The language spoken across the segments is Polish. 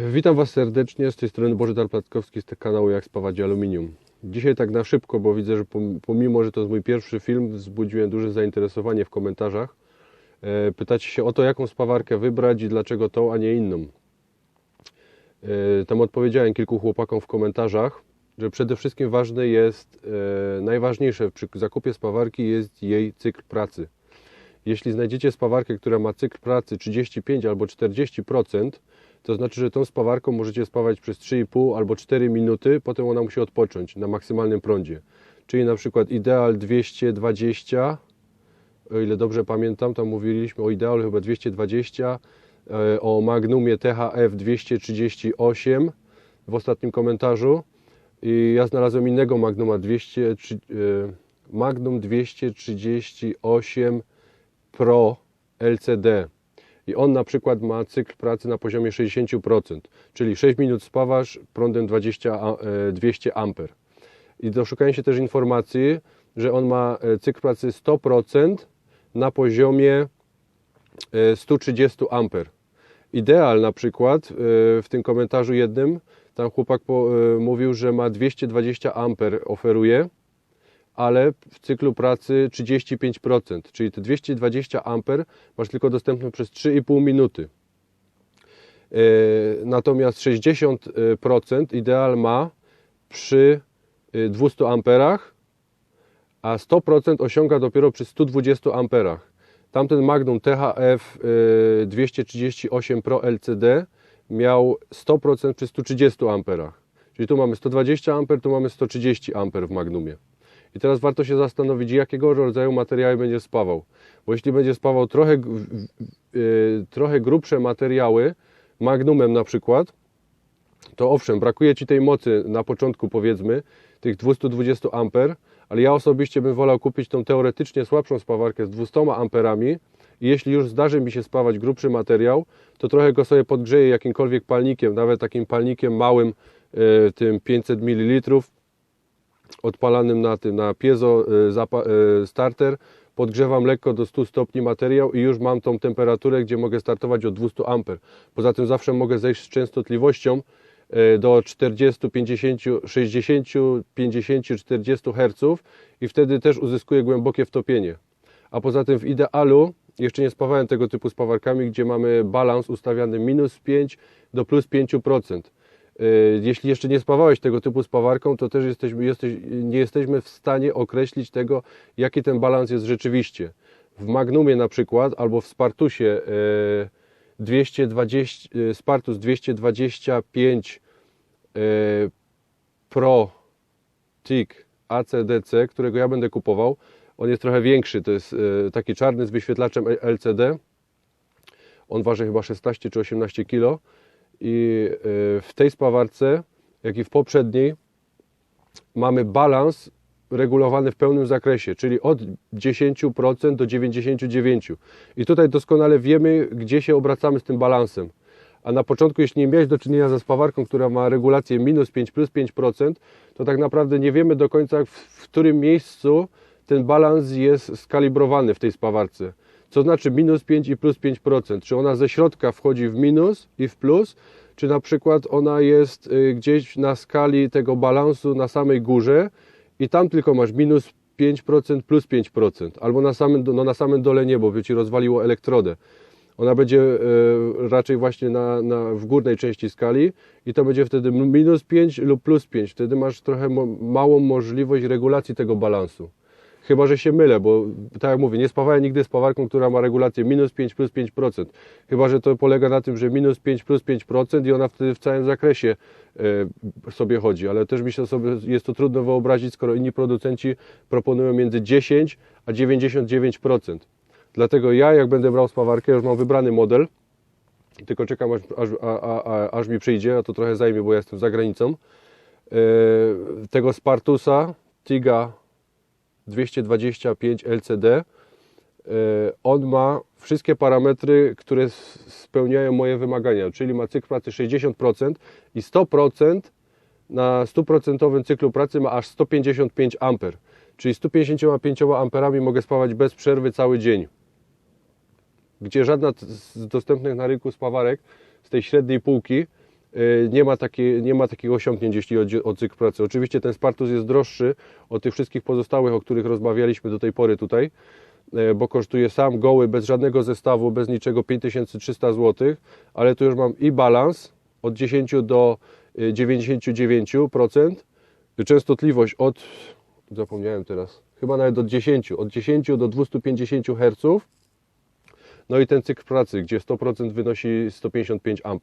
Witam Was serdecznie, z tej strony Bożydar Platkowski z kanału Jak spawać aluminium. Dzisiaj tak na szybko, bo widzę, że pom- pomimo, że to jest mój pierwszy film, wzbudziłem duże zainteresowanie w komentarzach. E, Pytacie się o to, jaką spawarkę wybrać i dlaczego tą, a nie inną. E, Tam odpowiedziałem kilku chłopakom w komentarzach, że przede wszystkim ważne jest, e, najważniejsze przy zakupie spawarki jest jej cykl pracy. Jeśli znajdziecie spawarkę, która ma cykl pracy 35 albo 40%, to znaczy, że tą spawarką możecie spawać przez 3,5 albo 4 minuty, potem ona musi odpocząć na maksymalnym prądzie. Czyli na przykład ideal 220, o ile dobrze pamiętam, tam mówiliśmy o idealu chyba 220, e, o Magnumie THF 238 w ostatnim komentarzu. I ja znalazłem innego Magnuma 200, trzy- e, Magnum 238 Pro LCD. I on na przykład ma cykl pracy na poziomie 60%, czyli 6 minut spawasz prądem 20, a- e, 200. I doszukałem się też informacji, że on ma e, cykl pracy 100% na poziomie e, 130 amper. Ideal na przykład e, w tym komentarzu jednym, tam chłopak e, mówił, że ma 220 amper oferuje, ale w cyklu pracy 35%, czyli te 220 amper masz tylko dostępne przez 3,5 minuty. E, Natomiast 60% ideal ma przy e, 200 amperach, a 100% osiąga dopiero przy 120 amperach. Tamten Magnum THF e, 238 Pro LCD miał 100% przy 130 amperach. Czyli tu mamy 120 amper, tu mamy 130 amper w Magnumie. I teraz warto się zastanowić, jakiego rodzaju materiały będzie spawał. Bo jeśli będzie spawał trochę, y, trochę grubsze materiały, magnumem na przykład, to owszem, brakuje Ci tej mocy na początku powiedzmy, tych 220 amper, ale ja osobiście bym wolał kupić tą teoretycznie słabszą spawarkę z 200 amperami i jeśli już zdarzy mi się spawać grubszy materiał, to trochę go sobie podgrzeję jakimkolwiek palnikiem, nawet takim palnikiem małym, y, tym 500 ml, odpalanym na tym, na piezo y, y, starter, podgrzewam lekko do 100 stopni materiał i już mam tą temperaturę, gdzie mogę startować od 200 A. Poza tym zawsze mogę zejść z częstotliwością y, do 40, 50, 60, 50, 40 Hz i wtedy też uzyskuję głębokie wtopienie. A poza tym w idealu jeszcze nie spawałem tego typu spawarkami, gdzie mamy balans ustawiany minus 5 do plus 5%. Y, Jeśli jeszcze nie spawałeś tego typu spawarką, to też jesteśmy, jesteś, nie jesteśmy w stanie określić tego, jaki ten balans jest rzeczywiście. W Magnumie na przykład, albo w Spartusie y, 220, y, Spartus 225 y, Pro TIG ACDC, którego ja będę kupował. On jest trochę większy, to jest y, taki czarny z wyświetlaczem LCD. On waży chyba 16 czy 18 kg i y, w tej spawarce, jak i w poprzedniej, mamy balans regulowany w pełnym zakresie, czyli od 10% do 99%. I tutaj doskonale wiemy, gdzie się obracamy z tym balansem. A na początku, jeśli nie miałeś do czynienia ze spawarką, która ma regulację minus 5 plus 5%, to tak naprawdę nie wiemy do końca, w, w którym miejscu ten balans jest skalibrowany w tej spawarce. Co znaczy minus 5 i plus 5%? Czy ona ze środka wchodzi w minus i w plus, czy na przykład ona jest y, gdzieś na skali tego balansu na samej górze i tam tylko masz minus 5% plus 5%, albo na samym, no na samym dole nie, bo by Ci rozwaliło elektrodę. Ona będzie e, raczej właśnie na, na, w górnej części skali i to będzie wtedy minus 5 lub plus 5. Wtedy masz trochę mo, małą możliwość regulacji tego balansu. Chyba, że się mylę, bo tak jak mówię, nie spawałem nigdy spawarką, która ma regulację minus 5 plus 5%. Chyba, że to polega na tym, że minus 5 plus 5% i ona wtedy w całym zakresie e, sobie chodzi. Ale też mi się sobie, jest to trudno wyobrazić, skoro inni producenci proponują między 10 a 99%. Dlatego ja, jak będę brał spawarkę, już mam wybrany model, tylko czekam, aż, aż, a, a, aż mi przyjdzie, a to trochę zajmie, bo ja jestem za granicą. E, tego Spartusa Tiga 225 LCD. E, On ma wszystkie parametry, które spełniają moje wymagania, czyli ma cykl pracy 60% i 100% na 100% cyklu pracy ma aż 155 A. Czyli 155 amperami mogę spawać bez przerwy cały dzień. Gdzie żadna z dostępnych na rynku spawarek z tej średniej półki nie ma, takiej, nie ma takich osiągnięć, jeśli chodzi o cykl pracy. Oczywiście ten Spartus jest droższy od tych wszystkich pozostałych, o których rozmawialiśmy do tej pory tutaj, e, bo kosztuje sam goły, bez żadnego zestawu, bez niczego 5300 zł, ale tu już mam i balans od 10 do y, 99%, częstotliwość od, zapomniałem teraz, chyba nawet od 10, od 10 do 250 Hz, no i ten cykl pracy, gdzie 100% wynosi 155 A.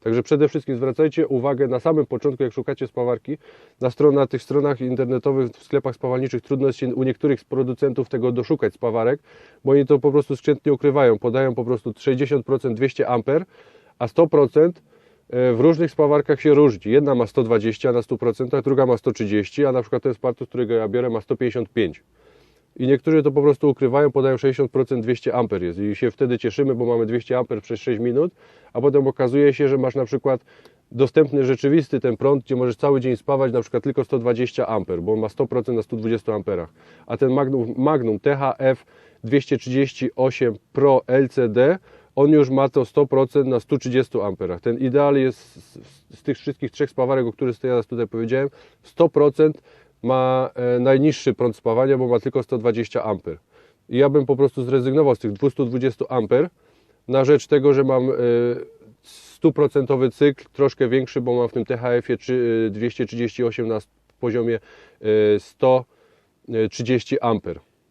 Także przede wszystkim zwracajcie uwagę na samym początku, jak szukacie spawarki, na, stron, na tych stronach internetowych, w sklepach spawalniczych trudno jest się u niektórych z producentów tego doszukać spawarek, bo oni to po prostu skrzętnie ukrywają. Podają po prostu 60% 200 A, a 100% e, w różnych spawarkach się różni. Jedna ma 120 na 100%, druga ma 130, a na przykład ten Spartus, którego ja biorę, ma 155. I niektórzy to po prostu ukrywają, podają 60% 200 A jest i się wtedy cieszymy, bo mamy 200 A przez 6 minut, a potem okazuje się, że masz na przykład dostępny rzeczywisty ten prąd, gdzie możesz cały dzień spawać na przykład tylko 120 A, bo on ma 100% na 120 A. A ten Magnum, Magnum THF 238 Pro LCD, on już ma to 100% na 130 A. Ten ideal jest z, z- tych wszystkich trzech spawarek, o których teraz tutaj powiedziałem, 100% ma e, najniższy prąd spawania, bo ma tylko 120 A. I ja bym po prostu zrezygnował z tych 220 A na rzecz tego, że mam e, stuprocentowy cykl, troszkę większy, bo mam w tym THF-ie trzy- e, 238 na poziomie e, 130 A.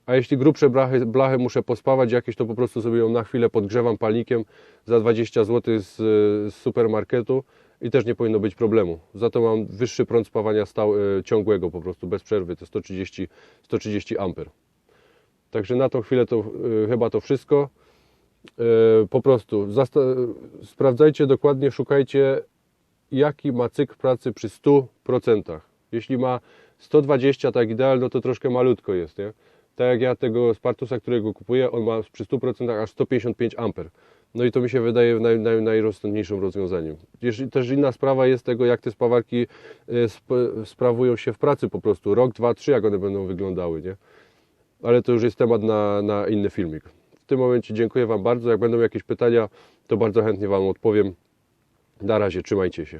A jeśli grubsze blachy, blachy muszę pospawać jakieś, to po prostu sobie ją na chwilę podgrzewam palnikiem za 20 zł z, z supermarketu i też nie powinno być problemu. Za to mam wyższy prąd spawania stał, e, ciągłego po prostu, bez przerwy, to 130, 130 A. Także na tą chwilę to e, chyba to wszystko. E, po prostu sprawdzajcie dokładnie, szukajcie jaki ma cykl pracy przy 100%. Jeśli ma 120, tak idealnie, no to troszkę malutko jest, nie? Tak jak ja tego Spartusa, którego kupuję, on ma przy 100% aż 155 A. No i to mi się wydaje naj, naj, najrozsądniejszym rozwiązaniem. Jeśli, też inna sprawa jest tego, jak te spawarki e, sp, sprawują się w pracy po prostu. Rok, dwa, trzy, jak one będą wyglądały, nie? Ale to już jest temat na, na inny filmik. W tym momencie dziękuję Wam bardzo. Jak będą jakieś pytania, to bardzo chętnie Wam odpowiem. Na razie, trzymajcie się.